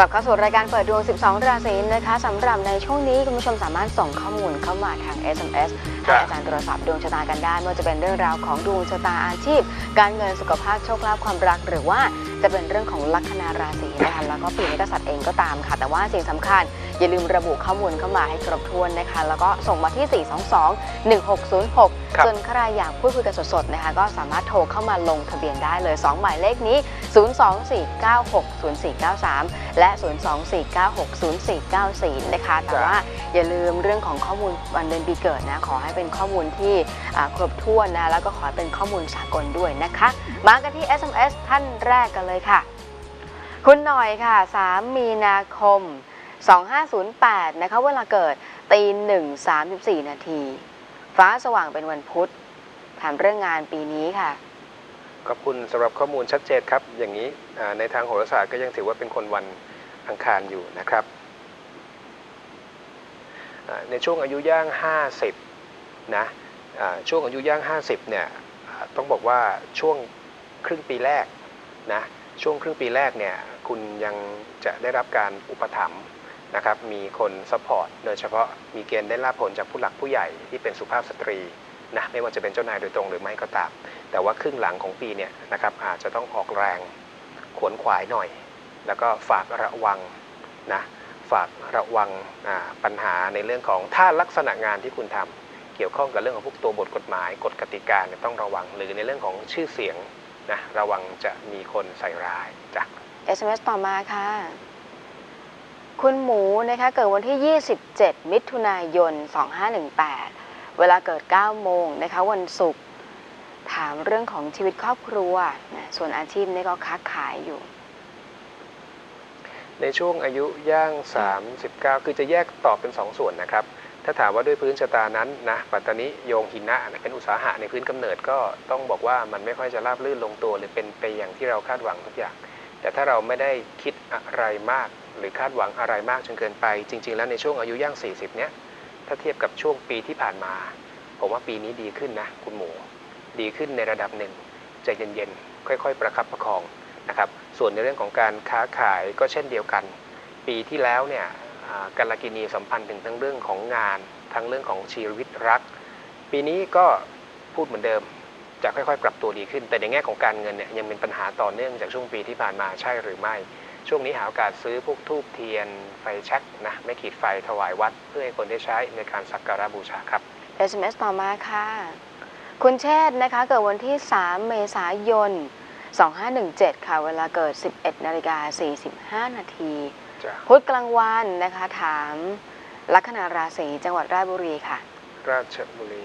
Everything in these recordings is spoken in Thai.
กลับเข้าสู่รายการเปิดดวง 12 ราศีนะคะสำหรับในช่วงนี้คุณผู้ชมสามารถส่งข้อมูลเข้ามาทาง SMS ครัให้บอาจารย์ตรวจสอบดวงชะตากันได้ไม่ว่าจะเป็นเรื่องราวของดวงชะตาอาชีพ การเงินสุขภาพโชคลาภความรัก หรือว่าจะเป็นเรื่องของลัคนาราศีนะคะแล้วก็ปีนักษัตริย์เองก็ตามค่ะ แต่ว่าสิ่งสำคัญ อย่าลืมระบุข้อมูลเข้ามาให้ครบถ้วนนะคะ แล้วก็ส่งมาที่ 422ครับ1606 ส่วนใครอยากพูดคุยกันสดๆนะคะก็สามารถโทรเข้ามาลงทะเบียนได้เลย 2 หมายเลขนี้ 024960493 และ024960494 นะคะ แต่ว่าอย่าลืมเรื่องของข้อมูลวันเดือนปีเกิดนะ ขอให้เป็นข้อมูลที่อ่าครบถ้วนนะ แล้วก็ขอให้เป็นข้อมูลสากลด้วยนะคะ มากันที่ SMS ท่านแรกกันเลยค่ะ คุณหน่อยค่ะ 3 มีนาคม 2508 นะคะ เวลาเกิดตีหนึ่งสามสิบสี่นาที ฟ้าสว่างเป็นวันพุธ ถามเรื่องงานปีนี้ค่ะขอบคุณสำหรับข้อมูลชัดเจนครับ อย่างนี้อ่าในทางโหราศาสตร์ก็ยังถือว่าเป็นคนวัน อังคารอยู่นะครับ ในช่วงอายุย่าง 50 นะช่วงอายุย่าง 50 เนี่ยต้องบอกว่าช่วงครึ่งปีแรกนะช่วงครึ่งปีแรกเนี่ยคุณยังจะได้รับการอุปถัมภ์นะครับมีคนซัพพอร์ตโดยเฉพาะมีเกณฑ์ได้รับผลจากผู้หลักผู้ใหญ่ที่เป็นสุภาพสตรีนะไม่ว่าจะเป็นเจ้านายโดยตรงหรือไม่ก็ตาม แต่ว่าครึ่งหลังของปีเนี่ยนะครับอาจจะต้องออกแรงขวนขวายหน่อย แล้วก็ฝากระวังนะฝากระวังปัญหาในเรื่องของถ้าลักษณะงานที่คุณทำเกี่ยวข้องกับเรื่องของพวกตัวบทกฎหมายกฎกติกาเนี่ยต้องระวังหรือในเรื่องของชื่อเสียงนะระวังจะมีคนใส่ร้ายจ้ะ SMS ต่อมาค่ะ คุณหมูนะคะเกิดวันที่ 27 มิถุนายน 2518 เวลาเกิด 9 โมงนะคะวันศุกร์ถามเรื่องของชีวิตครอบครัวนะส่วนอาชีพนี่ก็ค้าขายอยู่ ในช่วงอายุย่าง 39 คือจะแยกตอบเป็น 2 ส่วนนะครับ ถ้าถามว่าด้วยพื้นชะตานั้นนะปัตตานิโยงหินะเป็นอุตสาหะในพื้นกำเนิดก็ต้องบอกว่ามันไม่ค่อยจะราบรื่นลงตัว หรือเป็นไปอย่างที่เราคาดหวังทุกอย่าง แต่ถ้าเราไม่ได้คิดอะไรมาก หรือคาดหวังอะไรมากจนเกินไป จริง ๆ แล้วในช่วงอายุย่าง 40 เนี้ยถ้าเทียบกับช่วงปีที่ผ่านมา ผมว่าปีนี้ดีขึ้นนะคุณหมู ดีขึ้นในระดับหนึ่งใจเย็นๆค่อย ๆ ประคับประคองนะครับ ส่วนในเรื่องของการค้าขายก็เช่นเดียวกัน ปีที่แล้วเนี่ยอ่าลกินีสัมพันธ์ถึงทั้งเรื่องของงาน ทั้งเรื่องของชีวิตรัก ปีนี้ก็พูดเหมือนเดิมจะค่อยๆ ปรับตัวดีขึ้น แต่ในแง่ของการเงินเนี่ยยังเป็นปัญหาต่อเนื่องจากช่วงปีที่ผ่านมาใช่หรือไม่ ช่วงนี้หาโอกาสซื้อพวกทูบเทียนไฟแช็กนะไม่ขีดไฟถวายวัด เพื่อให้คนได้ใช้ในการสักการะบูชาครับ SMS ต่อมาค่ะ คุณเชษฐ์นะคะเกิดวันที่ 3 เมษายน 2517 ค่ะ เวลาเกิด 11นาฬิกา45 นาทีจ้ะพุธกลางวันนะคะ ถามลัคนาราศีจังหวัดราชบุรีค่ะ ราชบุรี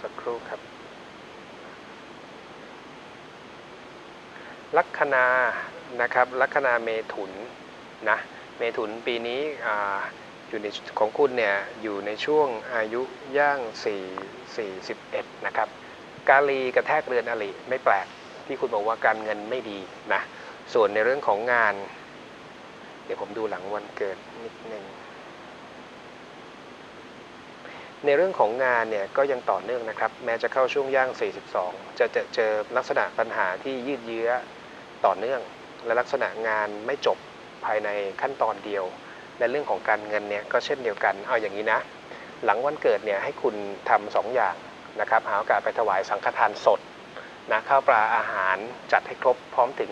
สักครู่ครับ ลัคนานะครับ ลัคนาเมถุนนะ เมถุนปีนี้ อยู่ในของคุณเนี่ยอยู่ในช่วงอายุย่าง 4 41 นะครับ กาลีกระแทกเรือนอริไม่แปลกที่คุณบอกว่าการเงินไม่ดีนะ ส่วนในเรื่องของงาน เดี๋ยวผมดูหลังวันเกิดนิดนึงในเรื่องของงานเนี่ยก็ยังต่อเนื่องนะครับ แม้จะเข้าช่วงย่าง 42 จะจอเจอลักษณะปัญหาที่ยืดเยื้อต่อเนื่อง และลักษณะงานไม่จบภายในขั้นตอนเดียว และเรื่องของการเงินเนี่ยก็เช่นเดียวกัน เอาอย่างนี้นะ หลังวันเกิดเนี่ยให้คุณทำสองอย่างนะครับหาโอกาสไปถวายสังฆทานสดนะข้าวปลาอาหารจัดให้ครบพร้อมถึง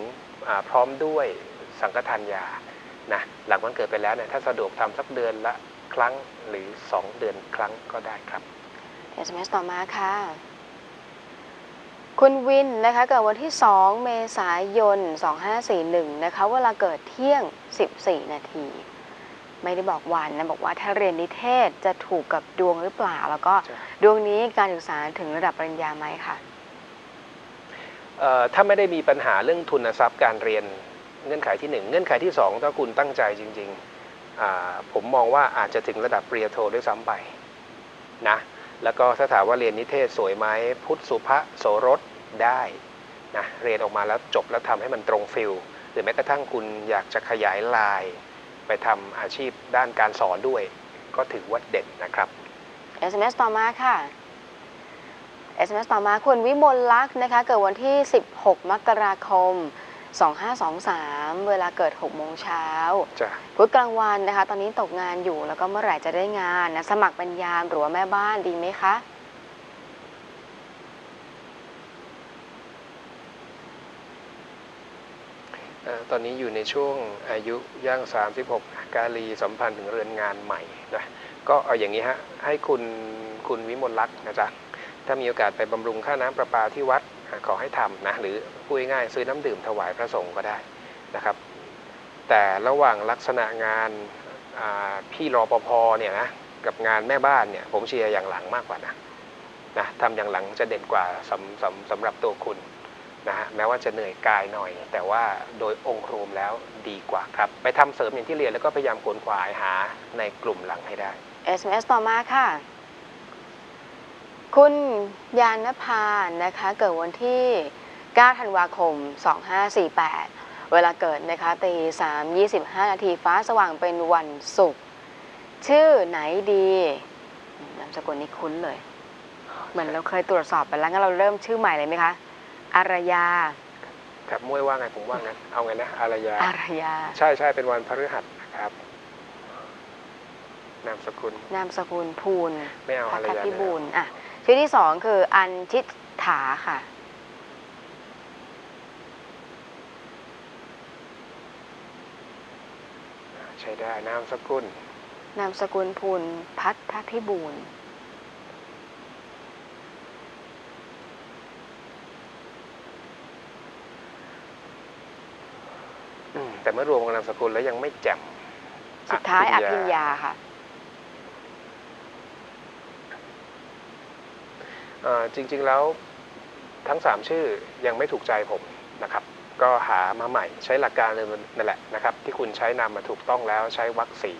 พร้อมด้วยสังฆทานยานะหลังวันเกิดไปแล้วเนี่ยถ้าสะดวกทำสักเดือนละครั้งหรือ 2 เดือนครั้งก็ได้ครับ SMS ต่อมาค่ะ คุณวินนะคะเกิดวันที่ 2 เมษายน 2541 นะคะเวลาเกิดเที่ยง 14 นาที ไม่ได้บอกวันนะบอกว่าถ้าเรียนนิเทศจะถูกกับดวงหรือเปล่า แล้วก็จ้ะดวงนี้การศึกษาถึงระดับปริญญาไหมค่ะเอ่อถ้าไม่ได้มีปัญหาเรื่องทุนทรัพย์การเรียนเงื่อนไขที่ 1 เงื่อนไขที่ 2 ถ้าคุณตั้งใจจริงๆอ่าผมมองว่าอาจจะถึงระดับปริญญาโทด้วยซ้ำไปนะแล้วก็ถ้าถามว่าเรียนนิเทศสวยไหมพุทธสุภะโสรสได้นะเรียนออกมาแล้วจบแล้วทำให้มันตรงฟิลหรือแม้กระทั่งคุณอยากจะขยายลาย ไปทำอาชีพด้านการสอนด้วย ก็ถือว่าเด่นนะครับ SMS ต่อมาค่ะ SMS ต่อมาคุณวิมลลักษณ์นะคะ เกิดวันที่ 16 มกราคม 2523 เวลาเกิด 6 โมงเช้าจ้ะพุธกลางวันนะคะ ตอนนี้ตกงานอยู่แล้วก็เมื่อไหร่จะได้งานนะ สมัครเป็นยามหรือว่าแม่บ้านดีไหมคะ เอ่อ ตอนนี้อยู่ในช่วงอายุย่าง 36 กาลีสัมพันธ์ถึงเรือนงานใหม่นะก็เอาอย่างนี้ฮะให้คุณคุณวิมลลักษ์นะจ๊ะถ้ามีโอกาสไปบำรุงค่าน้ำประปาที่วัดขอให้ทำนะหรือพูดง่ายซื้อน้ำดื่มถวายพระสงฆ์ก็ได้นะครับ แต่ระหว่างลักษณะงานพี่รอปภเนี่ยนะกับงานแม่บ้านเนี่ยผมเชียร์อย่างหลังมากกว่านะนะทำอย่างหลังจะเด่นกว่าสำสำสำหรับตัวคุณ นะฮะแม้ว่าจะเหนื่อยกายหน่อย แต่ว่าโดยองค์รวมแล้วดีกว่าครับ ไปทำเสริมอย่างที่เรียนแล้วก็พยายามขวนขวายหาในกลุ่มหลังให้ได้ SMS ต่อมาค่ะ คุณยานภานะคะ เกิดวันที่ 9 ธันวาคม 2548 เวลาเกิดนะคะตี3 25 นาทีฟ้าสว่างเป็นวันศุกร์ชื่อไหนดีนามสกุลนี้คุ้นเลย เหมือนเราเคยตรวจสอบไปแล้วงั้นเราเริ่มชื่อใหม่เลยไหมคะ อารยา ครับมวยว่าไงผมว่างั้นเอาไงนะอารยา อารยา ใช่ใช่เป็นวันพฤหัสนะครับนามสกุลนามสกุลภูลไม่เอาพัอารทยาพิเลยบูลย์อะชื่อที่สองคืออันชิตถาค่ะใช้ได้นามสกุลนามสกุลภูลพัทธพิบูลย์ อืม แต่เมื่อรวมกับนามสกุลแล้วยังไม่แจ่มสุดท้ายอภิญญาค่ะเอ่อจริง ๆแล้วทั้งสามชื่อยังไม่ถูกใจผมนะครับ ก็หามาใหม่ใช้หลักการเลยนั่นแหละนะครับ ที่คุณใช้นามมาถูกต้องแล้วใช้วรรคสี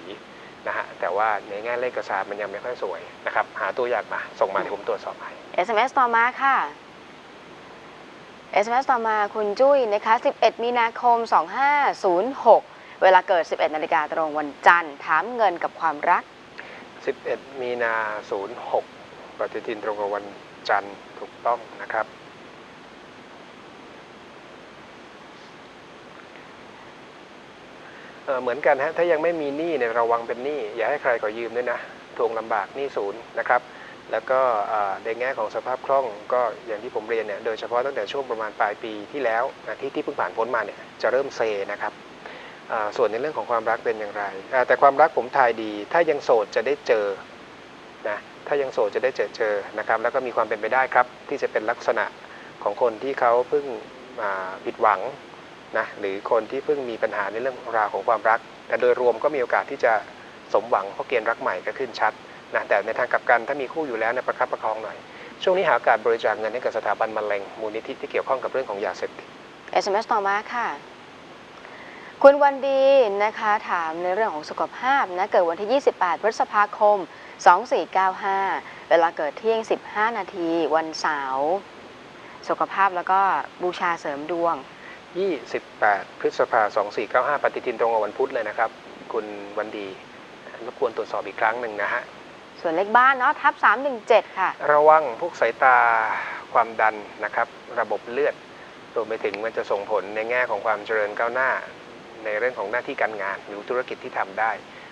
นะฮะแต่ว่าในแง่เลขศาสตร์มันยังไม่ค่อยสวยนะครับ หาตัวอย่างมา ส่งมาเดี๋ยวผมตรวจสอบให้ SMS ต่อมาค่ะ SMS ต่อมาคุณจุ้ยนะคะ 11 มีนาคม 2506 เวลาเกิด 11 นาฬิกาตรงวันจันทร์ถามเงินกับความรัก 11 มีนา 06 ปฏิทินตรงกับวันจันทร์ถูกต้องนะครับเเหมือนกันฮะ ถ้ายังไม่มีหนี้เนี่ยระวังเป็นหนี้ อย่าให้ใครขอยืมด้วยนะ ทวงลำบากหนี้ศูนย์นะครับ แล้วก็ในแง่ของสภาพคล่องก็อย่างที่ผมเรียนเนี่ยโดยเฉพาะตั้งแต่ช่วงประมาณปลายปีที่แล้วที่ที่เพิ่งผ่านพ้นมาเนี่ยจะเริ่มเซนะครับส่วนในเรื่องของความรักเป็นอย่างไร แต่ความรักผมทายดี ถ้ายังโสดจะได้เจอนะถ้ายังโสดจะได้เจอเจอนะครับแล้วก็มีความเป็นไปได้ครับ ที่จะเป็นลักษณะของคนที่เขาเพิ่งผิดหวังนะหรือคนที่เพิ่งมีปัญหาในเรื่องราวของความรัก แต่โดยรวมก็มีโอกาสที่จะสมหวังเพราะเกณฑ์รักใหม่ก็ขึ้นชัด นะแต่ในทางกลับกันถ้ามีคู่อยู่แล้วเนี่ยประคับประคองหน่อย ช่วงนี้หาโอกาสบริจาคเงินให้กับสถาบันมะเร็งมูลนิธิที่เกี่ยวข้องกับเรื่องของยาเสพติด SMS ต่อมาค่ะ คุณวันดีนะคะถามในเรื่องของสุขภาพนะเกิดวันที่ 28 พฤษภาคม 2495 เวลาเกิดเที่ยง 15 นาทีวันเสาร์สุขภาพแล้วก็บูชาเสริมดวง 28 พฤษภาคม 2495 ปฏิทินตรงกับวันพุธเลยนะครับ คุณวันดีรบกวนตรวจสอบอีกครั้งหนึ่งนะฮะ ส่วนเลขบ้านเนาะทับ 317 ค่ะ ระวังพวกสายตาความดันนะครับ ระบบเลือดรวมไปถึงมันจะส่งผลในแง่ของความเจริญก้าวหน้า ในเรื่องของหน้าที่การงานหรือธุรกิจที่ทำได้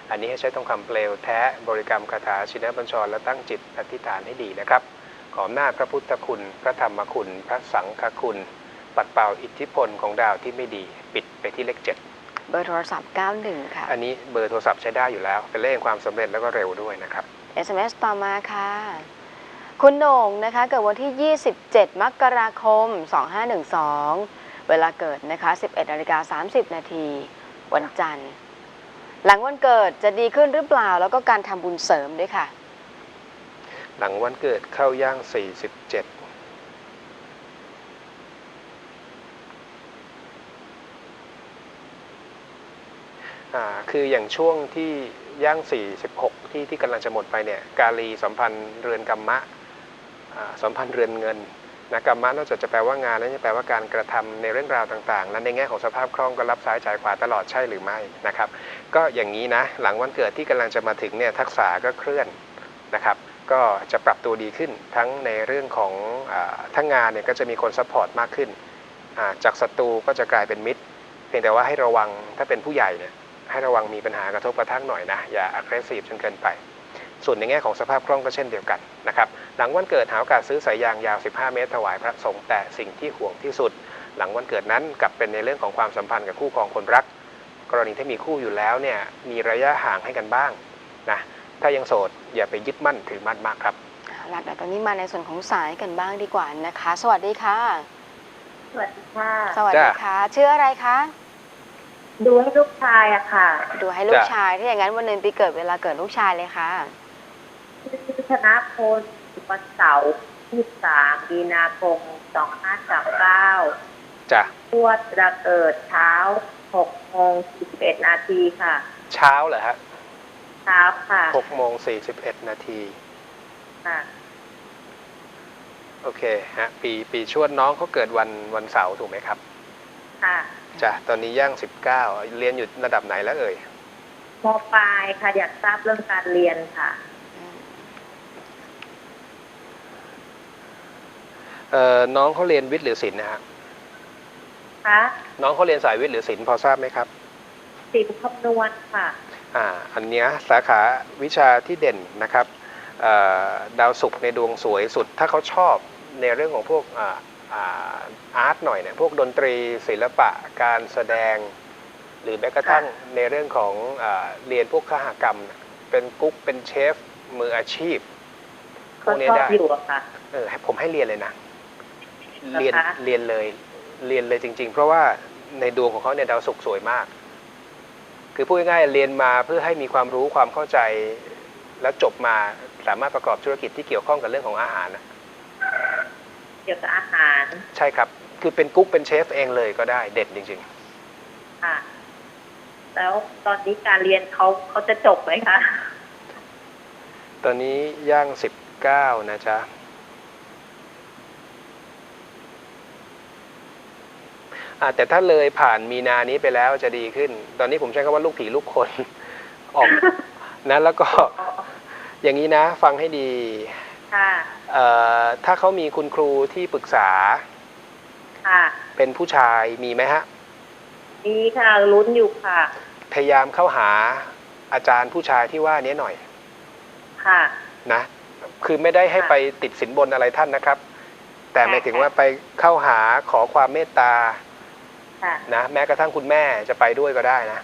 อันนี้ให้ใช้ทองคำเปลวแท้บริกรรมคาถาชินบัญชร และตั้งจิตอธิษฐานให้ดีนะครับ ขออำนาจพระพุทธคุณ พระธรรมคุณ พระสังฆคุณ ปัดเป่าอิทธิพลของดาวที่ไม่ดี ปิดไปที่เลขเจ็ดเบอร์โทรศัพท์ 91 ค่ะ อันนี้เบอร์โทรศัพท์ใช้ได้อยู่แล้ว เป็นเลขแห่งความสำเร็จแล้วก็เร็วด้วยนะครับ SMS ต่อมาค่ะ คุณโหน่งนะคะ เกิดวันที่ 27 มกราคม 2512 เวลาเกิดนะคะ 11นาฬิกา30 นาที วันจันทร์ หลังวันเกิดจะดีขึ้นหรือเปล่า แล้วก็การทำบุญเสริมด้วยค่ะ หลังวันเกิดเข้าย่าง 47คืออย่างช่วงที่ ย่าง 46 ที่ที่กำลังจะหมดไปเนี่ยกาลีสัมพันธ์เรือนกรรมะสัมพันธ์เรือนเงินนะกรรมะนอกจากจะแปลว่างานแล้วยังแปลว่าการกระทำในเรื่องราวต่างๆ และในแง่ของสภาพคล่องก็รับซ้ายจ่ายขวาตลอดใช่หรือไม่นะครับ ก็อย่างนี้นะหลังวันเกิดที่กำลังจะมาถึงเนี่ยทักษะก็เคลื่อนนะครับ ก็จะปรับตัวดีขึ้นทั้งในเรื่องของอทั้งงานเนี่ยก็จะมีคนซัพพอร์ตมากขึ้น จากศัตรูก็จะกลายเป็นมิตร เพียงแต่ว่าให้ระวังถ้าเป็นผู้ใหญ่เนี่ย ให้ระวังมีปัญหากระทบกระทั่งหน่อยนะ อย่า aggressive จนเกินไป ส่วนในแง่ของสภาพคล่องก็เช่นเดียวกันนะครับหลังวันเกิดหาโอกาสซื้อสายยางยาว 15 เมตรถวายพระสงฆ์แต่สิ่งที่ห่วงที่สุด หลังวันเกิดนั้นกลับเป็นในเรื่องของความสัมพันธ์กับคู่ครองคนรัก กรณีที่มีคู่อยู่แล้วเนี่ยมีระยะห่างให้กันบ้างนะถ้ายังโสดอย่าไปยึดมั่นถือมั่นมากครับเอาล่ะแต่ตอนนี้มาในส่วนของสายกันบ้างดีกว่านะคะ สวัสดีค่ะ สวัสดีค่ะ สวัสดีค่ะ ชื่ออะไรคะ ดูให้ลูกชายอะค่ะดูให้ลูกจ้ะ ชายถ้าอย่างนั้นวันเดือนปีเกิดเวลาเกิดลูกชายเลยค่ะ ชื่อธนพลวันเสาร์ที่สามมีนาคมสองห้าสามเก้าจ้ะทวดจะเกิดเช้าหกโมงสิบเอ็ดนาทีค่ะ เช้าเหรอฮะเช้าค่ะ6โมง41นาที ค่ะโอเคฮะปีปีชวดน้องเขาเกิดวันวันเสาร์ถูกไหมครับ ค่ะ จ้ะตอนนี้ย่าง19เรียนอยู่ระดับไหนแล้วเอ่ยมปลายค่ะอยากทราบเรื่องการเรียนค่ะเอ่อน้องเขาเรียนวิทย์หรือศิลป์นะฮะคะน้องเขาเรียนสายวิทย์หรือศิลป์พอทราบไหมครับสิบคำนวณค่ะอ่าอันเนี้ยสาขาวิชาที่เด่นนะครับเอ่อดาวศุกร์ในดวงสวยสุด ถ้าเขาชอบในเรื่องของพวก อ่าอ่าอาร์ตหน่อยเนี่ยพวกดนตรีศิลปะการแสดง หรือแม้กระทั่งในเรื่องของอาเรียนพวกคหกรรม เป็นกุ๊กเป็นเชฟมืออาชีพพก็วกนี้ชอบได้อยู่อะค่ะเออให้ผมให้เรียนเลยนะเหรอคะเรียนเรียนเลยเรียนเลยจริง ๆ เพราะว่าในดวงของเขาเนี่ยดาวศุกร์สวยมาก คือพูดง่ายๆเรียนมาเพื่อให้มีความรู้ความเข้าใจ แล้วจบมาสามารถประกอบธุรกิจที่เกี่ยวข้องกับเรื่องของอาหารนะ เกี่ยวกับอาหาร ใช่ครับ คือเป็นกุ๊กเป็นเชฟเองเลยก็ได้เด็ดจริงค่ะ แล้วตอนนี้การเรียนเขาเขาจะจบไหมคะๆตอนนี้ย่าง19นะจ๊ะอ่าแต่ถ้าเลยผ่านมีนานี้ไปแล้วจะดีขึ้น ตอนนี้ผมใช้คำว่าลูกผีลูกคนออกนะแล้วก็อย่างนี้นะ ฟังให้ดี ค่ะเอ่อ ถ้าเขามีคุณครูที่ปรึกษา ค่ะ เป็นผู้ชายมีไหมฮะนี่ค่ะลุ้นอยู่ค่ะ พยายามเข้าหาอาจารย์ผู้ชายที่ว่านี้หน่อย ค่ะ นะ คือไม่ได้ให้ค่ะไปติดสินบนอะไรท่านนะครับ แต่ค่ะหมายถึงว่าไปเข้าหาขอความเมตตา ค่ะ นะแม้กระทั่งคุณแม่จะไปด้วยก็ได้นะ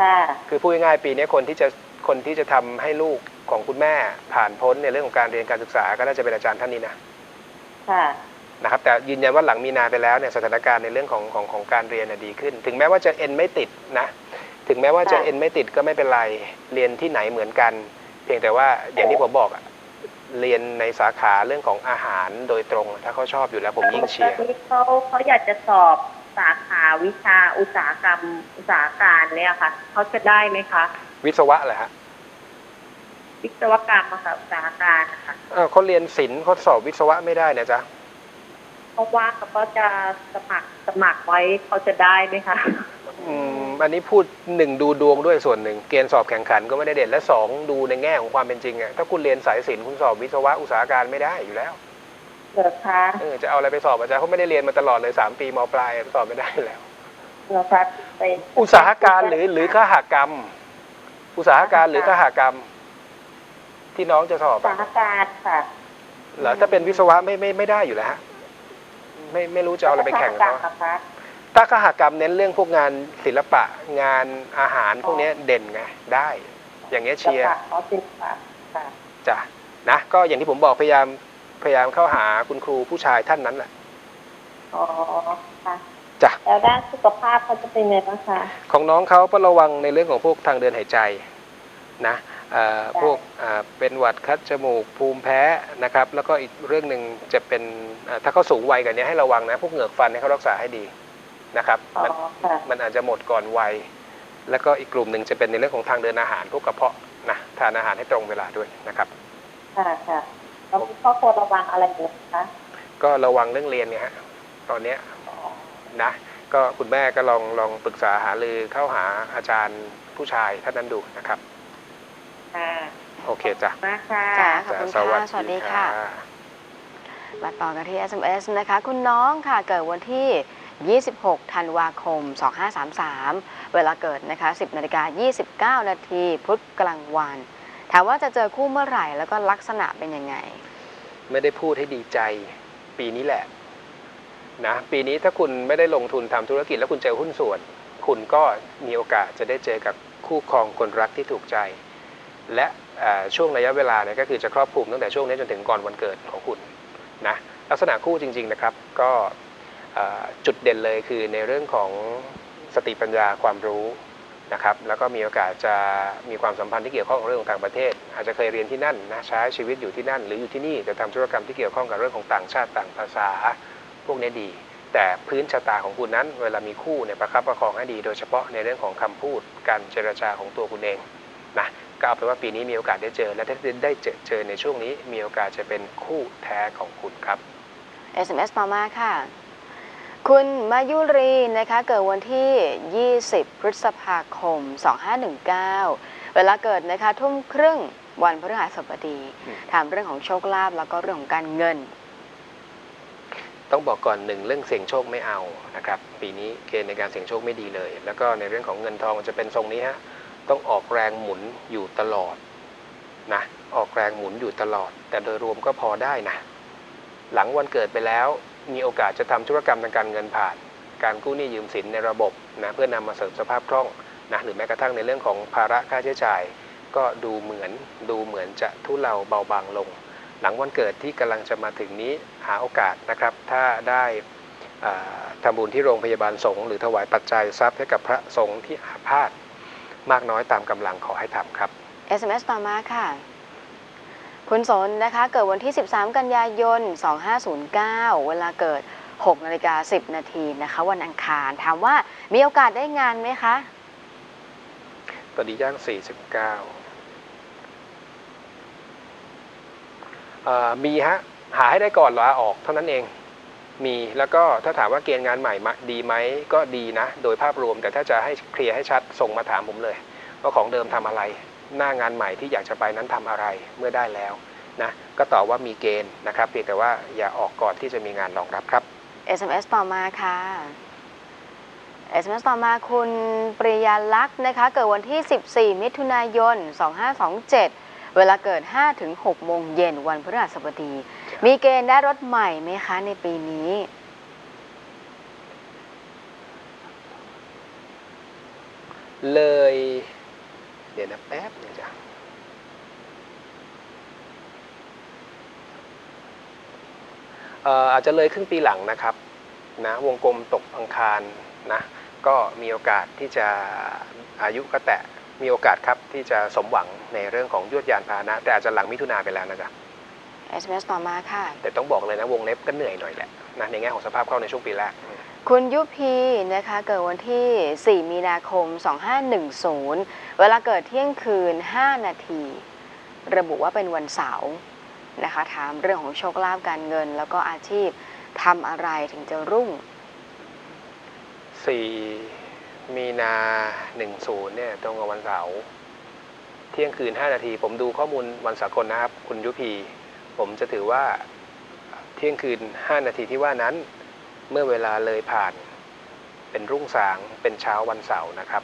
ค่ะ คือพูดง่ายๆปีนี้คนที่จะคนที่จะทำให้ลูก ของคุณแม่ผ่านพ้นในเรื่องของการเรียนการศึกษาก็น่าจะเป็นอาจารย์ท่านนี้นะค่ะนะครับแต่ยืนยันว่าหลังมีนาไปแล้วเนี่ยสถานการณ์ในเรื่องของของของการเรียนน่ะดีขึ้น ถึงแม้ว่าจะเอ็นไม่ติดนะถึงแม้ว่าจะค่ะเอ็นไม่ติดก็ไม่เป็นไรเรียนที่ไหนเหมือนกัน เพียงแต่ว่าอย่างที่ผมบอกอะเรียนในสาขาเรื่องของอาหารโดยตรง ถ้าเขาชอบอยู่แล้วผมยิ่งเชียร์ตอนนี้เขาเขาอยากจะสอบสาขาวิชาอุตสาหกรรมอุตสาหการเนี่ยค่ะเขาจะได้ไหมคะ วิศวะเหรอฮะ วิศวกรรมอะค่ะอุตสาหการนะคะอ้าวเขาเรียนศิลป์เขาสอบวิศวะไม่ได้นะจ๊ะเพราะว่าเขาก็จะสมัครสมัครไว้เขาจะได้ไหมคะอืมอันนี้พูดหนึ่งดูดวงด้วยส่วนหนึ่งเกณฑ์สอบแข่งขันก็ไม่ได้เด่นและสองดูในแง่ของความเป็นจริงอะถ้าคุณเรียนสายศิลป์คุณสอบวิศวะอุตสาหการไม่ได้อยู่แล้วเหรอคะเออจะเอาอะไรไปสอบอาจารย์เขาไม่ได้เรียนมาตลอดเลยสามปีมปลายสอบไม่ได้อยู่แล้ว เหรอคะเป็นอุตสาหการหรือหรือขหกรรม อุตสาหการหรือขหกรรม ที่น้องจะสอบอุตสาอะหการค่ะเหรอถ้าเป็นวิศวะไม่ไม่ไม่ได้อยู่แล้วฮะไม่ไม่รู้จะเอาอะไรไปแข่งกับอุตสาหเขากรรมเหรอคะถ้าขหกรรมเน้นเรื่องพวกงานศิลปะงานอาหารพวกเนี้ยเด่นไงได้ อย่างเงี้ยเชียร์ค่ะอ๋อศิลปะค่ะจ้ะนะก็อย่างที่ผมบอกพยายามพยายามเข้าหาคุณครูผู้ชายท่านนั้นแหละอ๋อค่ะจ้ะแล้วด้านสุขภาพเขาจะเป็นไงบ้างคะของน้องเขาก็ระวังในเรื่องของพวกทางเดินหายใจ นะเอ่อ พวกอ่าเป็นหวัดคัดจมูกภูมิแพ้นะครับ แล้วก็อีกเรื่องหนึ่งจะเป็นอ่าถ้าเขาสูงวัยกันเนี้ยให้ระวังนะพวกเหงือกฟันให้เขารักษาให้ดีนะครับอ๋อมันค่ะมันอาจจะหมดก่อนวัยแล้วก็อีกกลุ่มหนึ่งจะเป็นในเรื่องของทางเดินอาหารพวกกระเพาะนะทานอาหารให้ตรงเวลาด้วยนะครับค่ะค่ะแล้วมีข้อควรระวังอะไรอยู่คะก็ระวังเรื่องเรียนเนี่ยฮะตอนเนี้ยนะ ก็คุณแม่ก็ลองลองปรึกษาหารือเข้าหาอาจารย์ผู้ชายท่านนั้นดูนะครับ ค่ะโอเคจ้ะมากค่ะจ้ะขอบคุณจ้ะค่ะสวัสดีค่ะค่ะ มาต่อกันที่ SMS นะคะ คุณน้องค่ะเกิดวันที่ 26 ธันวาคม 2533 เวลาเกิดนะคะ 10นาฬิกา29 นาทีพุธกลางวัน ถามว่าจะเจอคู่เมื่อไหร่แล้วก็ลักษณะเป็นยังไง ไม่ได้พูดให้ดีใจปีนี้แหละนะปีนี้ถ้าคุณไม่ได้ลงทุนทำธุรกิจแล้วคุณเจอหุ้นส่วน คุณก็มีโอกาสจะได้เจอกับคู่ครองคนรักที่ถูกใจ และช่วงระยะเวลาเนี่ยก็คือจะครอบคลุมตั้งแต่ช่วงนี้จนถึงก่อนวันเกิดของคุณนะลักษณะคู่จริง ๆนะครับ ก็จุดเด่นเลยคือในเรื่องของสติปัญญาความรู้นะครับแล้วก็มีโอกาสจะมีความสัมพันธ์ที่เกี่ยวข้องกับเรื่องของต่างประเทศ อาจจะเคยเรียนที่นั่นนะใช้ชีวิตอยู่ที่นั่น หรืออยู่ที่นี่จะทำธุรกรรมที่เกี่ยวข้องกับเรื่องของต่างชาติต่างภาษา พวกนี้ดี แต่พื้นชะตาของคุณนั้น เวลามีคู่เนี่ยประคับประคองให้ดี โดยเฉพาะในเรื่องของคำพูดการเจรจาของตัวคุณเองนะ ก็เอาเป็นว่าปีนี้มีโอกาสได้เจอ และถ้าได้เจอเจอในช่วงนี้มีโอกาสจะเป็นคู่แท้ของคุณครับ SMS ต่อมาค่ะ คุณมายุรีนะคะเกิดวันที่ 20 พฤษภาคม 2519 เวลาเกิดนะคะทุ่มครึ่งวันพฤหัสบดีอืมถามเรื่องของโชคลาภแล้วก็เรื่องของการเงิน ต้องบอกก่อนหนึ่งเรื่องเสี่ยงโชคไม่เอานะครับปีนี้เกณฑ์ในการเสี่ยงโชคไม่ดีเลย แล้วก็ในเรื่องของเงินทองมันจะเป็นทรงนี้ฮะ ต้องออกแรงหมุนอยู่ตลอดนะออกแรงหมุนอยู่ตลอด แต่โดยรวมก็พอได้นะ หลังวันเกิดไปแล้วมีโอกาสจะทำธุรกรรมทางการเงินผ่าน การกู้หนี้ยืมสินในระบบนะเพื่อนำมาเสริมสภาพคล่องนะหรือแม้กระทั่งในเรื่องของภาระค่าใช้จ่าย ก็ดูเหมือนดูเหมือนจะทุเลาเบาบางลง หลังวันเกิดที่กำลังจะมาถึงนี้หาโอกาสนะครับ ถ้าได้อ่าทำบุญที่โรงพยาบาลสงฆ์หรือถวายปัจจัยทรัพย์ให้กับพระสงฆ์ที่อาพาธ มากน้อยตามกำลังขอให้ทำครับ SMS ต่อมาค่ะ คุณสนนะคะ เกิดวันที่ 13 กันยายน 2509 เวลาเกิด6นาฬิกา10 นาทีนะคะ วันอังคารถามว่ามีโอกาสได้งานไหมคะ ตอนนี้ย่าง 49เอ่อมีฮะ หาให้ได้ก่อนลาออกเท่านั้นเอง มีแล้วก็ถ้าถามว่าเกณฑ์งานใหม่ดีไหมก็ดีนะ โดยภาพรวมแต่ถ้าจะให้เคลียร์ให้ชัดส่งมาถามผมเลย ว่าของเดิมทำอะไร หน้างานใหม่ที่อยากจะไปนั้นทำอะไรเมื่อได้แล้วนะก็ตอบว่ามีเกณฑ์นะครับ เพียงแต่ว่าอย่าออกก่อนที่จะมีงานรองรับครับ SMS ต่อมาค่ะ SMS ต่อมาคุณปริยาลักษณ์นะคะ เกิดวันที่ 14 มิถุนายน 2527 เวลาเกิด5ถึง6โมงเย็นวันพฤหัสบดี มีเกณฑ์ได้รถใหม่ไหมคะในปีนี้ เลย เดี๋ยวนะแป๊บหนึงจ้ะเอ่ออาจจะเลยครึ่งปีหลังนะครับนะวงกลมตกอังคารนะก็มีโอกาสที่จะอายุก็แตะ มีโอกาสครับที่จะสมหวังในเรื่องของยวดยานพาหนะ แต่อาจจะหลังมิถุนาไปแล้วนะจ๊ะ SMS ต่อมาค่ะ แต่ต้องบอกเลยนะวงเล็บก็เหนื่อยหน่อยแหละนะในแง่ของสภาพคล่องในช่วงปีแรก คุณยุพีนะคะ เกิดวันที่ 4 มีนาคม 2510 เวลาเกิดเที่ยงคืน 5 นาที ระบุว่าเป็นวันเสาร์นะคะ ถามเรื่องของโชคลาภการเงิน แล้วก็อาชีพทำอะไรถึงจะรุ่ง 4 มีนา10เนี่ยตรงกับวันเสาร์เที่ยงคืน 5 นาที ผมดูข้อมูลวันสากลนะครับ คุณยุพี ผมจะถือว่าเที่ยงคืน 5 นาทีที่ว่านั้น เมื่อเวลาเลยผ่าน เป็นรุ่งสางเป็นเช้าวันเสาร์นะครับ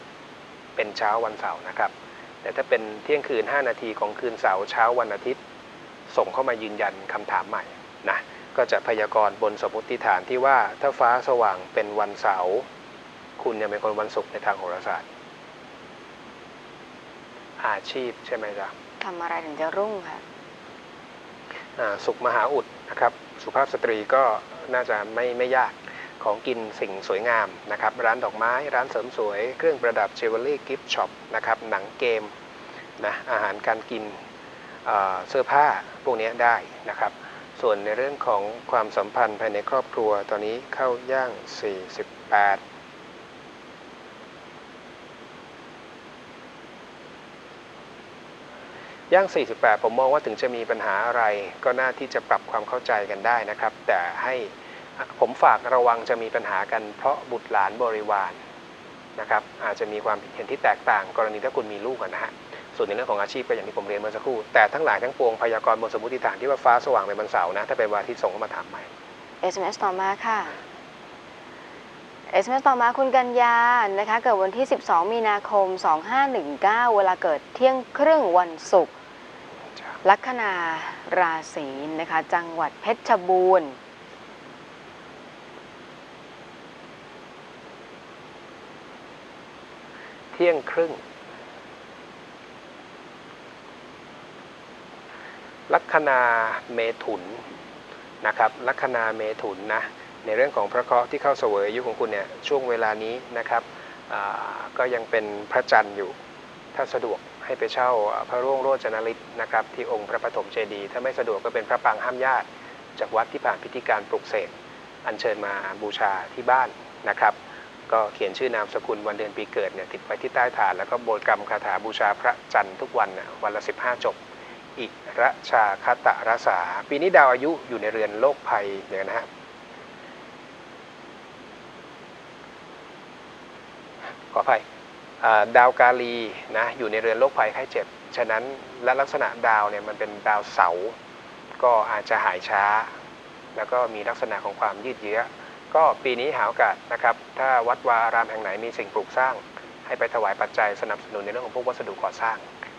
เป็นเช้าวันเสาร์นะครับ แต่ถ้าเป็นเที่ยงคืน 5 นาทีของคืนเสาร์เช้าวันอาทิตย์ ส่งเข้ามายืนยันคำถามใหม่นะก็จะพยากรณ์บนสมมติฐานที่ว่าถ้าฟ้าสว่างเป็นวันเสาร์ คุณยังเป็นคนวันศุกร์ในทางโหราศาสตร์ อาชีพใช่ไหมจ๊ะทำอะไรถึงจะรุ่งค่ะอ่าสุขมหาอุดนะครับสุภาพสตรีก็น่าจะไม่ไม่ยากของกินสิ่งสวยงามนะครับ ร้านดอกไม้ ร้านเสริมสวย เครื่องประดับเจวเวลรี่กิฟต์ช็อปนะครับหนังเกมนะอาหารการกินเอ่อเสื้อผ้าพวกนี้ได้นะครับ ส่วนในเรื่องของความสัมพันธ์ภายในครอบครัวตอนนี้เข้าย่าง 48 ย่าง 48 ผมมองว่าถึงจะมีปัญหาอะไร ก็น่าที่จะปรับความเข้าใจกันได้นะครับ แต่ให้ผมฝากระวังจะมีปัญหากันเพราะบุตรหลานบริวารนะครับอาจจะมีความเห็นที่แตกต่าง กรณีถ้าคุณมีลูกนะฮะส่วนในเรื่องของอาชีพก็อย่างที่ผมเรียนเมื่อสักครู่ แต่ทั้งหลายทั้งปวงพยากรณ์บนสมมติฐานที่ว่าฟ้าสว่างในวันเสาร์นะ ถ้าเป็นวันอาทิตย์ส่งเข้ามาถามใหม่ SMS ต่อมาค่ะ SMS ต่อมาคุณกัญญานะคะ เกิดวันที่ 12 มีนาคม 2519 เวลาเกิดเที่ยงครึ่งวันศุกร์ ลัคนาราศีนะคะ จังหวัดเพชรบูรณ์เที่ยงครึ่ง ลัคนาเมถุนนะครับลัคนาเมถุนนะในเรื่องของพระเคราะห์ที่เข้าเสวยอายุของคุณเนี่ยช่วงเวลานี้นะครับก็ยังเป็นพระจันทร์อยู่ถ้าสะดวก ให้ไปเช่าพระร่วงโรจนฤทธิ์นะครับที่องค์พระปฐมเจดีย์ถ้าไม่สะดวกก็เป็นพระปางห้ามญาติ จากวัดที่ผ่านพิธีการปลุกเสกอัญเชิญมาบูชาที่บ้านนะครับ ก็เขียนชื่อนามสกุลวันเดือนปีเกิดเนี่ยติดไว้ที่ใต้ฐานแล้วก็บริกรรมคาถาบูชาพระจันทร์ทุกวันวันละ 15 จบอิระชาคตะรสา ปีนี้ดาวอายุอยู่ในเรือนโลกภัยเดี๋ยนะฮะขออภัย ดาวกาลีนะอยู่ในเรือนโรคภัยไข้เจ็บ ฉะนั้นและลักษณะดาวเนี่ยมันเป็นดาวเสา ก็อาจจะหายช้า แล้วก็มีลักษณะของความยืดเยื้อ ก็ปีนี้หาโอกาสนะครับ ถ้าวัดวาอารามแห่งไหนมีสิ่งปลูกสร้าง ให้ไปถวายปัจจัยสนับสนุนในเรื่องของพวกวัสดุก่อสร้าง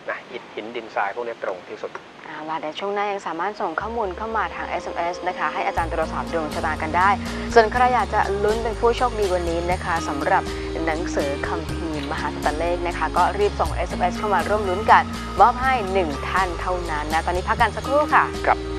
นะอิฐหินดินทรายพวกนี้ตรงที่สุดเอาล่ะเดี๋ยวช่วงหน้ายังสามารถส่งข้อมูลเข้ามาทาง SMS นะคะ ให้อาจารย์ตรวจสอบดวงชะตากันได้ ส่วนใครอยากจะลุ้นเป็นผู้โชคดีวันนี้นะคะสำหรับหนังสือคัมภี มหาสตเลขนะคะ ก็รีบส่ง SMS เข้ามาร่วมลุ้นกันมอบให้ 1 ท่านเท่านั้นนะ ตอนนี้พักกันสักครู่ค่ะ ครับ